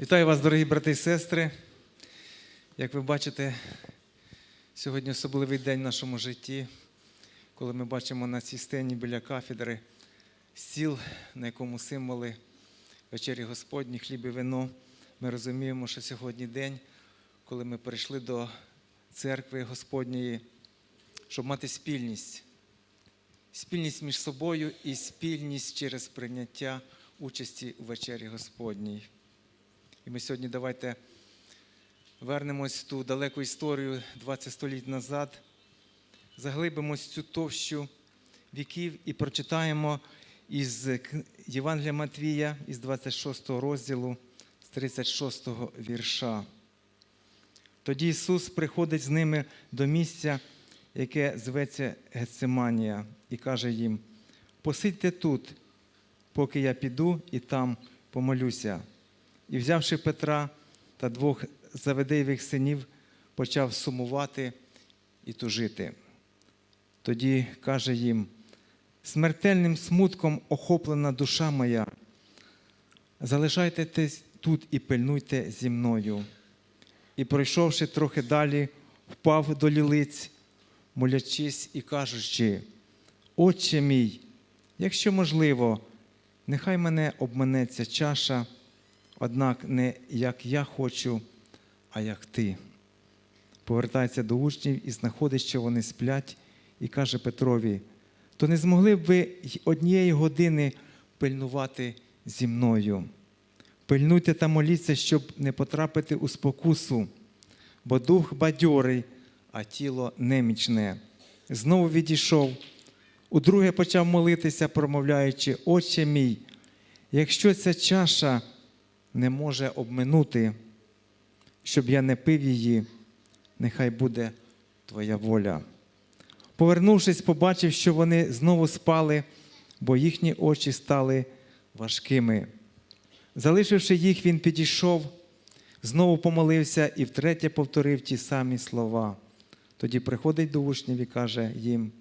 Вітаю вас, дорогі брати і сестри. Як ви бачите, сьогодні особливий день в нашому житті, коли ми бачимо на цій сцені біля кафедри стіл, на якому символи вечері Господні, хліб і вино. Ми розуміємо, що сьогодні день, коли ми прийшли до церкви Господньої, щоб мати спільність. Спільність між собою і спільність через прийняття участі у вечері Господній. І ми сьогодні давайте вернемось в ту далеку історію 20 століть назад, заглибимось в цю товщу віків і прочитаємо із Євангелія Матвія із 26 розділу, з 36 вірша. Тоді Ісус приходить з ними до місця, яке зветься Гециманія, і каже їм: Посидьте тут, поки я піду і там помолюся. І, взявши Петра та двох Заведеєвих синів, почав сумувати і тужити. Тоді каже їм: смертельним смутком охоплена душа моя, залишайтесь тут і пильнуйте зі мною. І, пройшовши трохи далі, впав до лілиць, молячись і кажучи: Отче мій, якщо можливо, нехай мене обманеться чаша, однак не як я хочу, а як ти. Повертається до учнів і знаходить, що вони сплять, і каже Петрові: то не змогли б ви однієї години пильнувати зі мною. Пильнуйте та моліться, щоб не потрапити у спокусу, бо дух бадьорий, а тіло немічне. Знову відійшов. Удруге почав молитися, промовляючи, Отче мій, якщо ця чаша не може обминути, щоб я не пив її, нехай буде Твоя воля. Повернувшись, побачив, що вони знову спали, бо їхні очі стали важкими. Залишивши їх, він підійшов, знову помолився і втретє повторив ті самі слова. Тоді приходить до учнів і каже їм: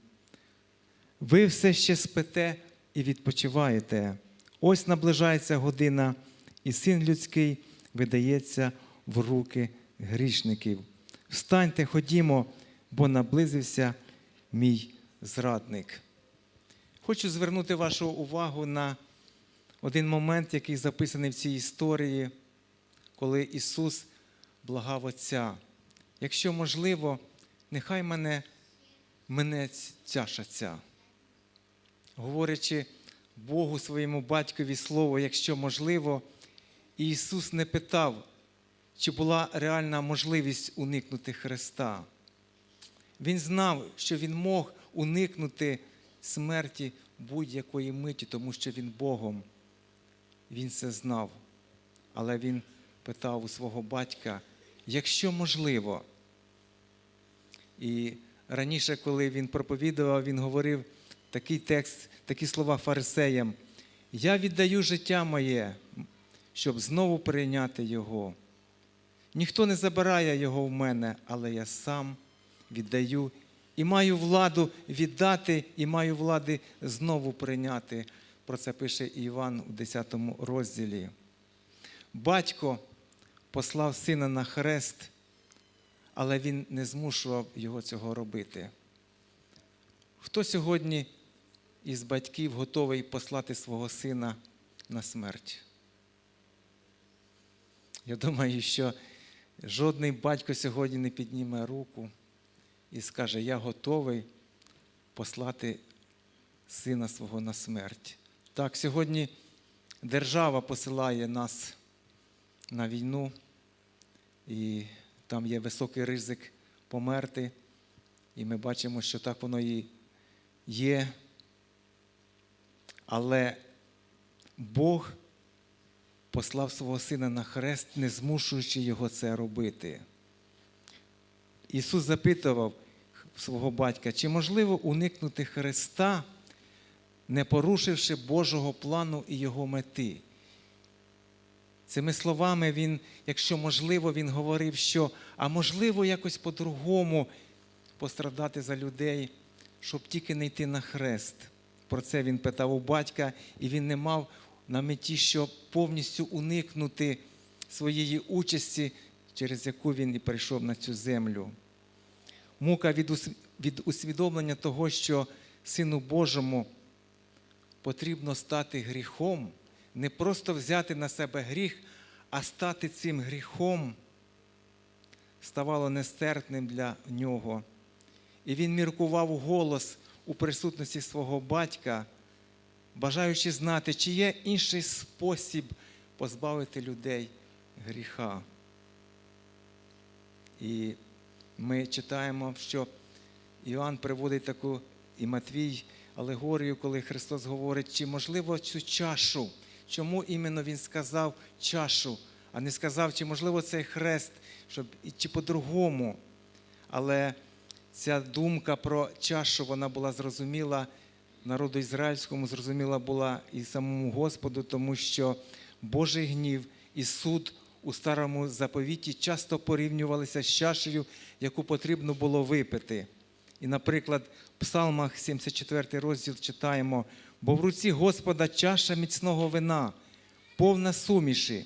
ви все ще спите і відпочиваєте. Ось наближається година, і син людський видається в руки грішників. Встаньте, ходімо, бо наблизився мій зрадник. Хочу звернути вашу увагу на один момент, який записаний в цій історії, коли Ісус благав Отця. Якщо можливо, нехай мене мене чаша. Говорячи Богу своєму батькові слово, якщо можливо, Ісус не питав, чи була реальна можливість уникнути Христа. Він знав, що Він мог уникнути смерті будь-якої миті, тому що Він Богом. Він це знав. Але він питав у свого батька, якщо можливо. І раніше, коли він проповідував, він говорив такий текст, такі слова фарисеям: Я віддаю життя моє, щоб знову прийняти його. Ніхто не забирає його в мене, але я сам віддаю і маю владу віддати, і маю влади знову прийняти. Про це пише Іван у 10 розділі. Батько послав сина на хрест, але він не змушував його цього робити. Хто сьогодні із батьків готовий послати свого сина на смерть? Я думаю, що жодний батько сьогодні не підніме руку і скаже, я готовий послати сина свого на смерть. Так, сьогодні держава посилає нас на війну, і там є високий ризик померти. І ми бачимо, що так воно і є. Але Бог послав свого сина на хрест, не змушуючи його це робити. Ісус запитував свого батька, чи можливо уникнути Христа, не порушивши Божого плану і Його мети. Цими словами він, якщо можливо, він говорив, що а можливо якось по-другому пострадати за людей, щоб тільки не йти на хрест. Про це він питав у батька, і він не мав на меті, щоб повністю уникнути своєї участі, через яку він і прийшов на цю землю. Мука від усвідомлення того, що Сину Божому потрібно стати гріхом, не просто взяти на себе гріх, а стати цим гріхом, ставало нестерпним для нього. І він міркував голос у присутності свого батька, бажаючи знати, чи є інший спосіб позбавити людей гріха. І ми читаємо, що Іоанн приводить таку і Матвій алегорію, коли Христос говорить, чи можливо цю чашу, чому іменно Він сказав чашу, а не сказав, чи можливо цей хрест, щоб чи по-другому. Але ця думка про чашу вона була зрозуміла народу ізраїльському, зрозуміла була і самому Господу, тому що Божий гнів і суд у старому заповіті часто порівнювалися з чашею, яку потрібно було випити. І, наприклад, в Псалмах 74 розділ читаємо: бо в руці Господа чаша міцного вина, повна суміші.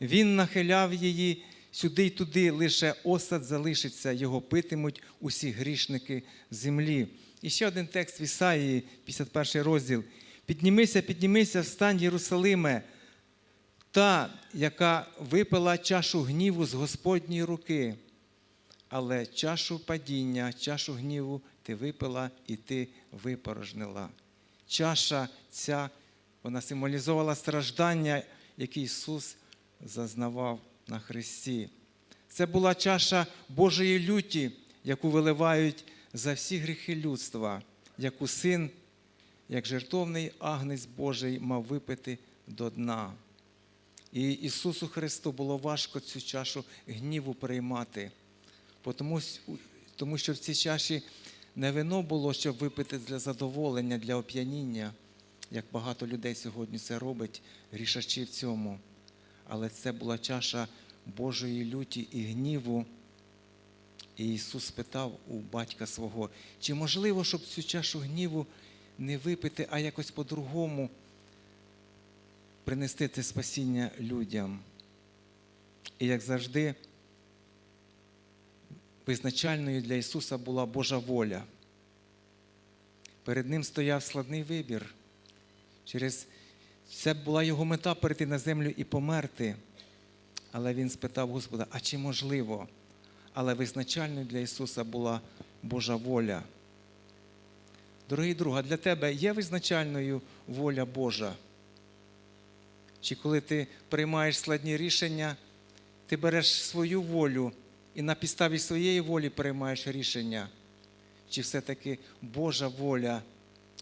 Він нахиляв її сюди й туди, лише осад залишиться, його питимуть усі грішники землі. І ще один текст в Ісаїї, 51 розділ. Піднімися, піднімися, встань, Єрусалиме, та, яка випила чашу гніву з Господньої руки. Але чашу падіння, чашу гніву ти випила і ти випорожнила. Чаша ця, вона символізувала страждання, які Ісус зазнавав на Христі. Це була чаша Божої люті, яку виливають за всі гріхи людства, яку син, як жертовний агнець Божий, мав випити до дна. І Ісусу Христу було важко цю чашу гніву приймати, тому, що в цій чаші не вино було, щоб випити для задоволення, для оп'яніння, як багато людей сьогодні це робить, грішачі в цьому. Але це була чаша Божої люті і гніву. І Ісус спитав у батька свого, чи можливо, щоб цю чашу гніву не випити, а якось по-другому принести це спасіння людям. І як завжди, визначальною для Ісуса була Божа воля. Перед Ним стояв складний вибір. Через це була його мета перейти на землю і померти. Але він спитав Господа, а чи можливо? Але визначальною для Ісуса була Божа воля. Дорогий друг, а для тебе є визначальною воля Божа? Чи коли ти приймаєш складні рішення, ти береш свою волю і на підставі своєї волі приймаєш рішення? Чи все-таки Божа воля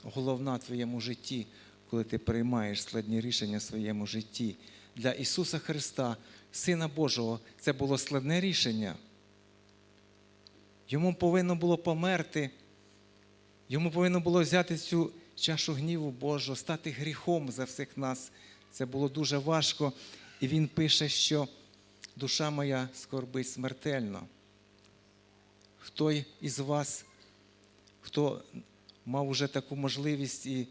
головна в твоєму житті, коли ти приймаєш складні рішення в своєму житті? Для Ісуса Христа, Сина Божого, це було складне рішення. Йому повинно було померти, йому повинно було взяти цю чашу гніву Божого, стати гріхом за всіх нас. Це було дуже важко. І він пише, що душа моя скорбить смертельно. Хто із вас, хто мав уже таку можливість і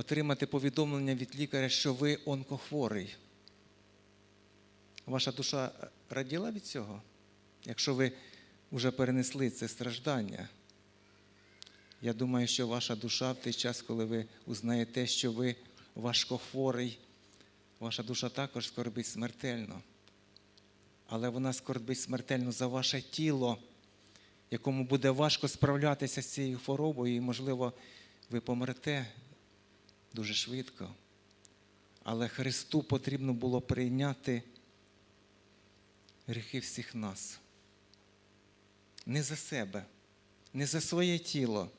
отримати повідомлення від лікаря, що ви онкохворий? Ваша душа раділа від цього, якщо ви вже перенесли це страждання? Я думаю, що ваша душа в той час, коли ви узнаєте, що ви важкохворий, ваша душа також скорбить смертельно. Але вона скорбить смертельно за ваше тіло, якому буде важко справлятися з цією хворобою, і, можливо, ви помрете дуже швидко. Але Христу потрібно було прийняти гріхи всіх нас. Не за себе, не за своє тіло,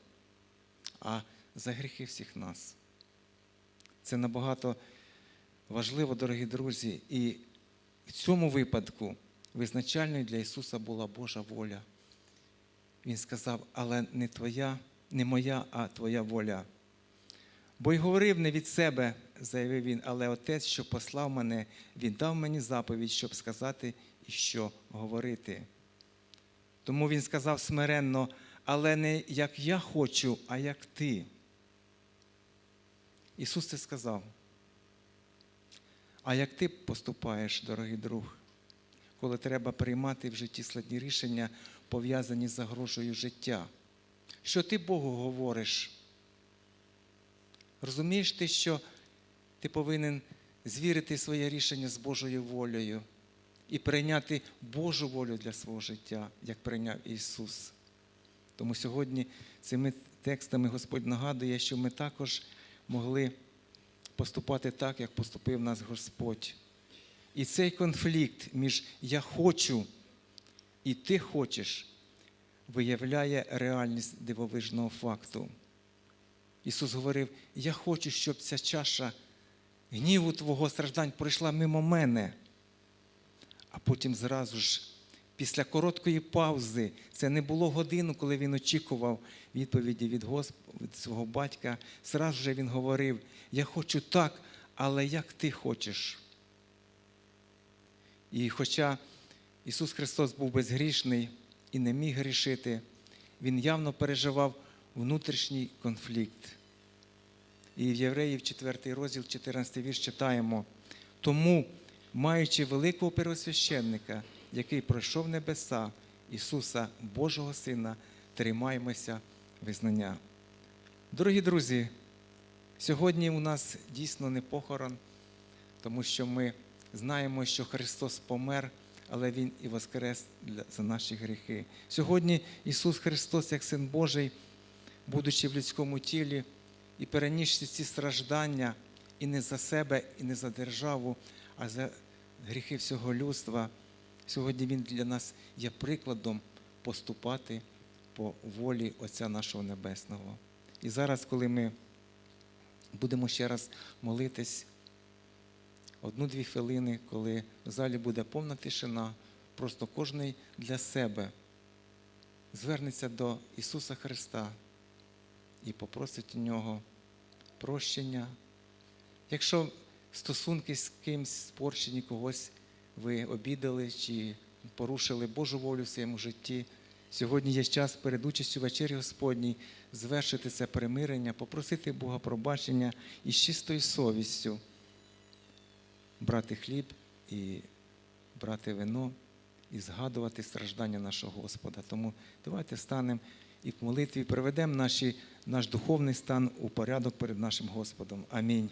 а за гріхи всіх нас. Це набагато важливо, дорогі друзі, і в цьому випадку визначальною для Ісуса була Божа воля. Він сказав, але не твоя, не моя, а твоя воля. Бо й говорив не від себе, заявив він, але Отець, що послав мене, він дав мені заповідь, щоб сказати і що говорити. Тому він сказав смиренно, але не як я хочу, а як ти. Ісус це сказав. А як ти поступаєш, дорогий друг, коли треба приймати в житті складні рішення, пов'язані з загрожею життя? Що ти Богу говориш? Розумієш ти, що ти повинен звірити своє рішення з Божою волею і прийняти Божу волю для свого життя, як прийняв Ісус. Тому сьогодні цими текстами Господь нагадує, що ми також могли поступати так, як поступив нас Господь. І цей конфлікт між я хочу і ти хочеш виявляє реальність дивовижного факту. Ісус говорив: Я хочу, щоб ця чаша гніву Твого страждань пройшла мимо мене. А потім зразу ж, після короткої паузи, це не було годину, коли він очікував відповіді від Господа, від свого батька. Зразу же він говорив: Я хочу так, але як ти хочеш. І хоча Ісус Христос був безгрішний і не міг грішити, Він явно переживав внутрішній конфлікт. І в Євреїв 4 розділ, 14 вірш читаємо. Тому, маючи великого первосвященника, який пройшов небеса, Ісуса, Божого Сина, тримаємося визнання. Дорогі друзі, сьогодні у нас дійсно не похорон, тому що ми знаємо, що Христос помер, але Він і воскрес за наші гріхи. Сьогодні Ісус Христос, як Син Божий, будучи в людському тілі, і перенісши ці страждання і не за себе, і не за державу, а за гріхи всього людства. Сьогодні Він для нас є прикладом поступати по волі Отця нашого Небесного. І зараз, коли ми будемо ще раз молитись, одну-дві хвилини, коли в залі буде повна тишина, просто кожний для себе звернеться до Ісуса Христа і попросить у нього прощення. Якщо стосунки з кимсь спорчені, когось ви обідали чи порушили Божу волю в своєму житті, сьогодні є час перед участю вечері Господній звершити це примирення, попросити Бога пробачення і з чистою совістю брати хліб і брати вино і згадувати страждання нашого Господа. Тому давайте станемо і в молитві приведемо наш духовний стан у порядок перед нашим Господом. Амінь.